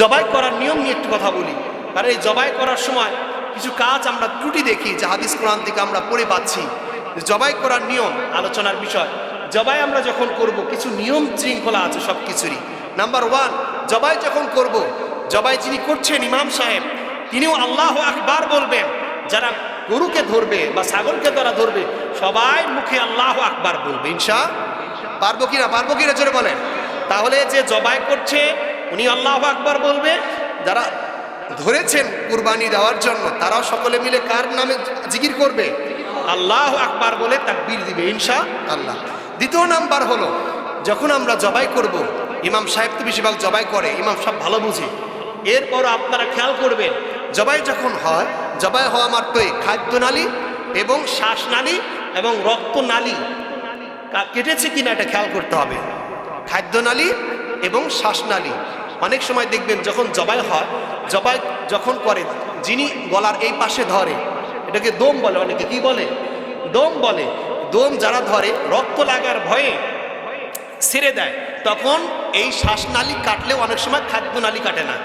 জবাই করার নিয়ম নিয়ে একটু কথা বলি। কারণ এই জবাই করার সময় কিছু কাজ আমরা ত্রুটি দেখি, যে হাদিস কোরআন থেকে আমরা পড়ে পাচ্ছি। জবাই করার নিয়ম, আলোচনার বিষয়। জবাই আমরা যখন করব, কিছু নিয়ম শৃঙ্খলা আছে সব কিছুরই নাম্বার ওয়ান জবাই যখন করব, জবাই যিনি করছেন ইমাম সাহেব, তিনিও আল্লাহ আকবার বলবেন, যারা গরুকে ধরবে বা ছাগলকে তারা ধরবে, সবাই মুখে আল্লাহ আকবার বলবে, ইনশা পারব কিনা? পারব কিনা? জোরে বলেন। তাহলে যে জবাই করছে উনি আল্লাহ আকবার বলবে, যারা ধরেছেন কুরবানি দেওয়ার জন্য, তারাও সকলে মিলে কার নামে জিকির করবে? আল্লাহ আকবার বলে তাকবীর দিবে ইনশা আল্লাহ দ্বিতীয় নাম্বার হলো, যখন আমরা জবাই করব, ইমাম সাহেব তো বেশিরভাগ জবাই করে, ইমাম সাহেব ভালো বুঝে। এরপর আপনারা খেয়াল করবেন, জবাই যখন হয়, জবাই হওয়া মাত্রই খাদ্যনালী এবং শ্বাসনালী এবং রক্তনালী কেটেছে কিনা এটা খেয়াল করতে হবে। খাদ্যনালী এবং শ্বাসনালী অনেক সময় দেখবেন যখন জবাই হয়, জবাই যখন করে, যিনি গলার এই পাশে ধরে, এটাকে দম বলে অনেকে, কি বলে? দম বলে। দম যারা ধরে, রক্ত লাগার ভয়ে ছেড়ে দেয়। তখন এই শ্বাসনালী কাটলেও অনেক সময় খাদ্যনালী কাটে না,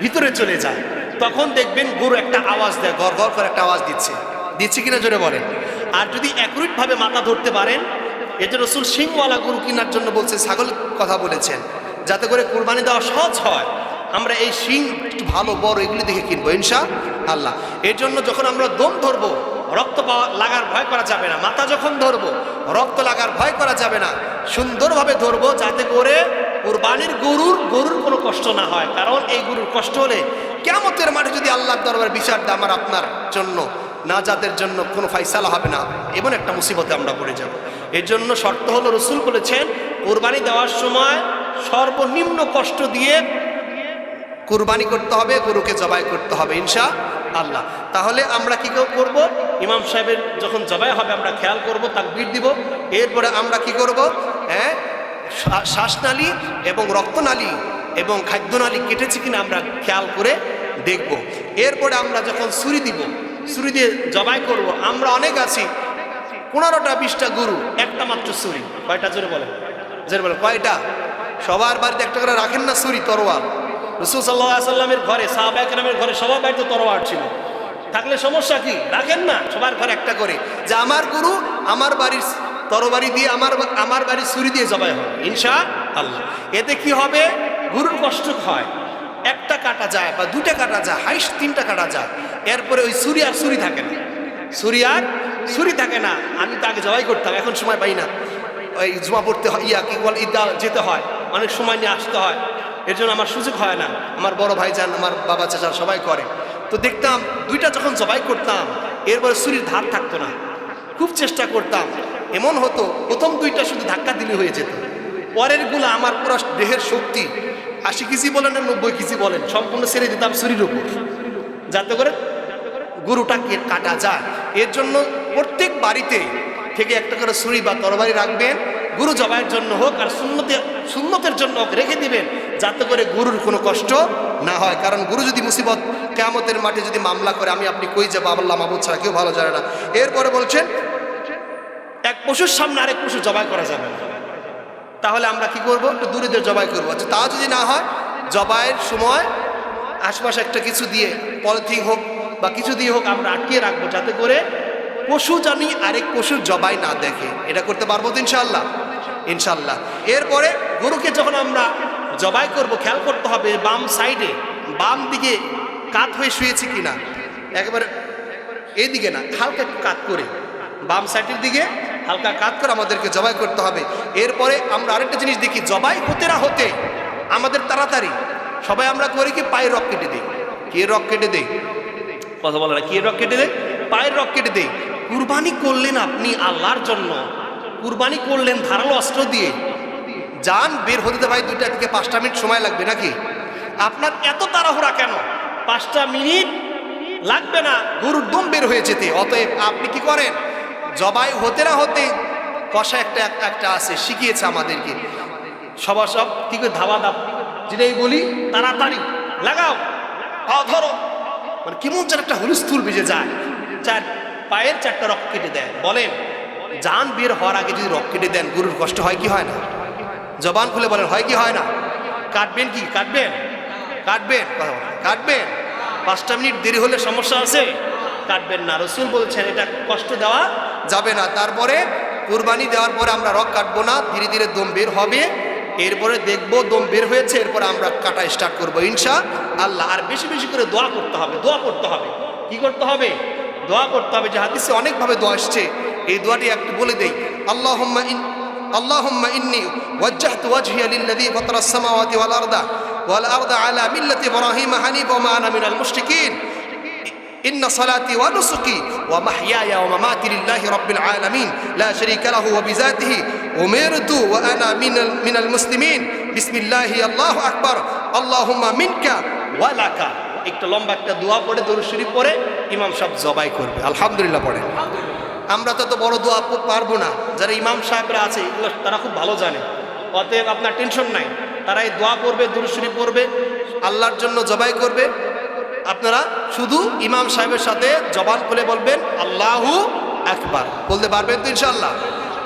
ভিতরে চলে যায়। তখন দেখবেন গরু একটা আওয়াজ দেয়, গড় গড় করে একটা আওয়াজ দিচ্ছে। দিচ্ছে কিনা জোরে বলেন আর যদি অ্যাকুরেটভাবে মাথা ধরতে পারেন এতে রসুল সিংওয়ালা গরু কেনার জন্য বলছে, ছাগল কথা বলেছেন যাতে করে কোরবানি দেওয়া সহজ হয়, আমরা এই শিং ভালো, বড় এগুলি দেখে কিনবো ইনশা আল্লাহ এর জন্য যখন আমরা দম ধরবো, রক্ত পাওয়া, লাগার ভয় করা যাবে না। মাথা যখন ধরবো, রক্ত লাগার ভয় করা যাবে না। সুন্দরভাবে ধরবো, যাতে করে কোরবানির গরুর গরুর কোনো কষ্ট না হয়। কারণ এই গরুর কষ্ট হলে কেমতের মাঠে যদি আল্লাহর দরবার বিচার দেয়, আমার আপনার জন্য না যাদের জন্য কোনো ফাইসালা হবে না। এমন একটা মুসিবতে আমরা পড়ে যাব। এর জন্য শর্ত হলো রসুল বলেছেন, কোরবানি দেওয়ার সময় সর্বনিম্ন কষ্ট দিয়ে কুরবানি করতে হবে, গরুকে জবাই করতে হবে ইনশা আল্লাহ তাহলে আমরা কি করব? ইমাম সাহেবের যখন জবাই হবে, আমরা খেয়াল করব, তাকবীর দিব। এরপরে আমরা কি করব? হ্যাঁ শ্বা- শ্বাসনালী এবং রক্তনালী এবং খাদ্যনালী কেটেছে কিনা আমরা খেয়াল করে দেখব। এরপরে আমরা যখন ছুরি দিব, ছুরি দিয়ে জবাই করব, আমরা অনেক আছি। পনেরোটা, বিশটা গরু, একটা মাত্র ছুরি। কয়টা? জোরে বলে জোরে বলে কয়টা? সবার বাড়িতে একটা করে রাখেন না সুরি তরোয়াল। রসুল সাল্লাহ সাল্লামের ঘরে সাহাবাহামের ঘরে সবার বাড়িতে তরোয়ার ছিল। থাকলে সমস্যা কি? রাখেন না, সবার ঘরে একটা করে। যে আমার গুরু, আমার বাড়ির তরবারি দিয়ে, আমার আমার বাড়ির ছুরি দিয়ে জবাই হবে ইনশা আল্লাহ এতে কি হবে? গুরুর কষ্ট হয়। একটা কাটা যায় বা দুটা কাটা যায় হাইস তিনটা কাটা যায়। এরপরে ওই ছুরি আর ছুরি থাকে না। ছুরি আর ছুরি থাকে না। আমি তাকে জবাই করতাম, এখন সময় পাই না। ওই জমা পড়তে হয়, ইয়া কি বল ঈদা যেতে হয়। অনেক সময় নিয়ে আসতে হয়। এর জন্য আমার সুযোগ হয় না। আমার বড় ভাই যান আমার বাবা চাচা সবাই করে। তো দেখতাম, দুইটা যখন জবাই করতাম, এরপরে ছুরির ধার থাকতো না। খুব চেষ্টা করতাম। এমন হতো, প্রথম দুইটা শুধু ধাক্কা দিলে হয়ে যেত। পরেরগুলো আমার পুরো দেহের শক্তি। আশি কেজি বলেন আর নব্বই কেজি বলেন, সম্পূর্ণ ছেড়ে দিতাম ছুরির উপর। যাতে করে গরুটাকে কাটা যায়। এর জন্য প্রত্যেক বাড়িতে থেকে একটা করে ছুরি বা তরবারি রাখবেন। গরু জবাইয়ের জন্য হোক আর শূন্যতে শূন্যতের জন্য হোক রেখে দিবেন, যাতে করে গরুর কোনো কষ্ট না হয়। কারণ গুরু যদি মুসিবত কেয়ামতের মাঠে যদি মামলা করে, আমি আপনি কই যাব? আল্লাহ মাহবুদ ছাড়া কেউ ভালো জানে না। এরপরে বলছেন, এক পশুর সামনে আরেক পশু জবাই করা যাবে তাহলে আমরা কি করব? একটু দূরে দূরে জবাই করব। আচ্ছা তা যদি না হয়, জবাইয়ের সময় আশপাশে একটা কিছু দিয়ে, পলিথিন হোক বা কিছু দিয়ে হোক আমরা আটকিয়ে রাখব, যাতে করে পশু জানি, আরেক পশুর জবাই না দেখে। এটা করতে পারব তো ইনশাল্লাহ ইনশাল্লাহ এরপরে গরুকে যখন আমরা জবাই করব, খেয়াল করতে হবে বাম সাইডে, বাম দিকে কাত হয়ে শুয়েছে কিনা। একেবারে এইদিকে না, হালকা কাত করে। বাম সাইডের দিকে হালকা কাত করে আমাদেরকে জবাই করতে হবে। এরপরে আমরা আরেকটা জিনিস দেখি, জবাই হতে না হতে আমাদের তাড়াতাড়ি। সবাই আমরা করি কি, পায়ের রক কেটে দিই। কে রক কেটে দেই? কথা বলে না, কে রক কেটে দেয় পায়ের রক কেটে দেই। কুরবানি করলেন আপনি আল্লাহর জন্য। কুরবানি করলেন ধারালো অস্ত্র দিয়ে। যান, বের হতে ভাই, দুইটা থেকে পাঁচটা মিনিট সময় লাগবে নাকি? আপনার এত তাড়াহুড়া কেন? পাঁচটা মিনিট লাগবে না গরুর দম বের হয়ে যেতে। অতএব আপনি কি করেন? জবাই হতে না হতে কষা একটা, একটা- আছে, শিখিয়েছে আমাদেরকে। সবার সব কি করে ধাবা দাব যেটাই বলি, তাড়াতাড়ি লাগাও। ধরো। মানে কেমন যেন একটা হুলস্থুল বেজে যায়। চার পায়ের চারটা রক কেটে দেন। বলেন, যান বের হওয়ার আগে যদি রক কেটে দেন, গরুর কষ্ট হয় কি হয় না? জবান খুলে বলেন, হয় কি হয় না? কাটবেন কি? কাটবেন? কাটবেন কাটবেন? পাঁচটা মিনিট দেরি হলে সমস্যা আছে? কাটবেন না। রসুল বলছেন, এটা কষ্ট দেওয়া যাবে না। তারপরে কুরবানি দেওয়ার পরে আমরা রক কাটবো না, ধীরে ধীরে দম বের হবে। এরপরে দেখব দম বের হয়েছে, এরপরে আমরা কাটা স্টার্ট করব। ইনশা আল্লাহ, আর বেশি বেশি করে দোয়া করতে হবে, দোয়া করতে হবে। কি করতে হবে? দোয়া করতে হবে যে হাদিসে অনেকভাবে দোয়া আসছে এই দোয়াটি একটু বলে দেই আল্লাহুম্মা ইন اللهم إني وجهت وجهي للذي فطر السماوات والأرض والأرض على ملة إبراهيم حنيفا وما أنا من المشركين إن صلاتي ونسكي ومحياي ومماتي لله رب العالمين لا شريك له وبذاته أمرت وأنا من من المسلمين بسم الله الله أكبر اللهم منك ولك একটু লম্বা একটা দোয়া পড়ে, দরুদ শরীফ পড়ে, ইমাম সাহেব জবাই করবে। আলহামদুলিল্লাহ পড়ে। আমরা তো তো বড় দোয়া পারব না। যারা ইমাম সাহেবরা আছে, এগুলো তারা খুব ভালো জানে। অতএব আপনার টেনশন নাই। তারা এই দোয়া করবে দরুদ শরীফ পড়বে, আল্লাহর জন্য জবাই করবে। আপনারা শুধু ইমাম সাহেবের সাথে জবান খুলে বলবেন, আল্লাহু একবার বলতে পারবেন তো ইনশাল্লাহ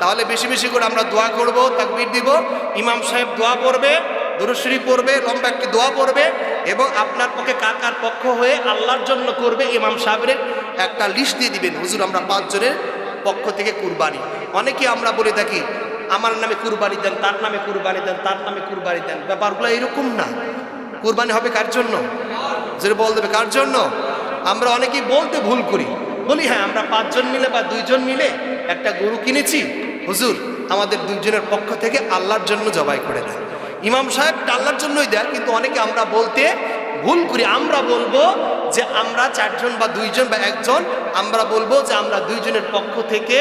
তাহলে বেশি বেশি করে আমরা দোয়া করব, তাকবীর দিব। ইমাম সাহেব দোয়া পড়বে দুরুশরী পড়বে, লম্বা একটি দোয়া পড়বে। এবং আপনার পক্ষে কার কার পক্ষ হয়ে আল্লাহর জন্য করবে ইমাম সাহেবের একটা লিস্ট দিয়ে দিবেন। হুজুর, আমরা পাঁচজনের পক্ষ থেকে কুরবানি। অনেকে আমরা বলে থাকি, আমার নামে কুরবানি দেন, তার নামে কুরবানি দেন, তার নামে কুরবানি দেন। ব্যাপারগুলো এরকম না। কুরবানি হবে কার জন্য? যেটা বল দেবে, কার জন্য? আমরা অনেকেই বলতে ভুল করি। বলি হ্যাঁ আমরা পাঁচজন মিলে বা দুইজন মিলে একটা গরু কিনেছি। হুজুর, আমাদের দুইজনের পক্ষ থেকে আল্লাহর জন্য জবাই করে দেন। ইমাম সাহেব আল্লাহর জন্যই দেয় কিন্তু অনেকে আমরা বলতে ভুল করি। আমরা বলব যে আমরা চারজন বা দুইজন বা একজন, আমরা বলব যে আমরা দুইজনের পক্ষ থেকে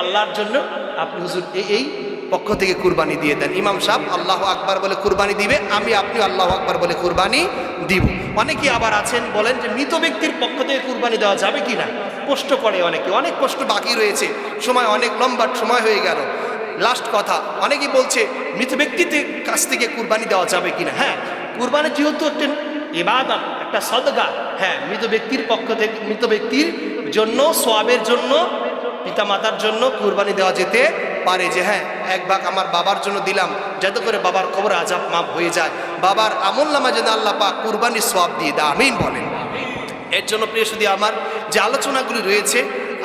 আল্লাহর জন্য, আপনি হুজুর এই এই পক্ষ থেকে কুরবানি দিয়ে দেন। ইমাম সাহেব আল্লাহ আকবার বলে কুরবানি দিবে, আমি আপনি আল্লাহ আকবার বলে কুরবানি দিব। অনেকে আবার আছেন বলেন যে মৃত ব্যক্তির পক্ষ থেকে কুরবানি দেওয়া যাবে কি না কষ্ট করে অনেকে, অনেক কষ্ট বাকি রয়েছে। সময় অনেক লম্বা, সময় হয়ে গেল। লাস্ট কথা, অনেকেই বলছে, মৃত ব্যক্তিতে কাছ থেকে কুরবানি দেওয়া যাবে কিনা? হ্যাঁ কুরবানি যেহেতু একটা ইবাদত, একটা সদগা হ্যাঁ মৃত ব্যক্তির পক্ষ থেকে, মৃত ব্যক্তির জন্য, সোয়াবের জন্য, পিতামাতার জন্য কুরবানি দেওয়া যেতে পারে যে হ্যাঁ এক ভাগ আমার বাবার জন্য দিলাম, যাতে করে বাবার খবর আজাব মাপ হয়ে যায়। বাবার আমল নামা যেন আল্লাহ পাক কুরবানির সোয়াব দিয়ে দেয়, আমিন বলেন। এর জন্য প্রিয় শুধু আমার যে আলোচনাগুলি রয়েছে,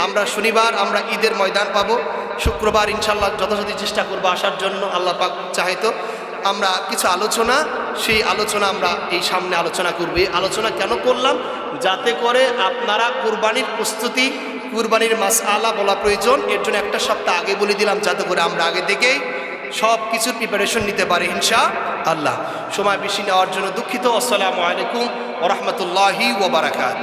আমরা শনিবার, আমরা ঈদের ময়দান পাবো। শুক্রবার ইনশাল্লাহ যথাযথ চেষ্টা করব আসার জন্য, আল্লাহ পাক চাইতো। আমরা কিছু আলোচনা, সেই আলোচনা আমরা এই সামনে আলোচনা করব। এই আলোচনা কেন করলাম? যাতে করে আপনারা কুরবানির প্রস্তুতি, কুরবানির মাস আলা বলা প্রয়োজন। এর জন্য একটা সপ্তাহ আগে বলে দিলাম, যাতে করে আমরা আগে থেকেই সব কিছুর প্রিপারেশন নিতে পারি ইনশা আল্লাহ সময় বেশি নেওয়ার জন্য দুঃখিত। আসসালামু আলাইকুম ওরহমতুল্লাহি ওবরাকাত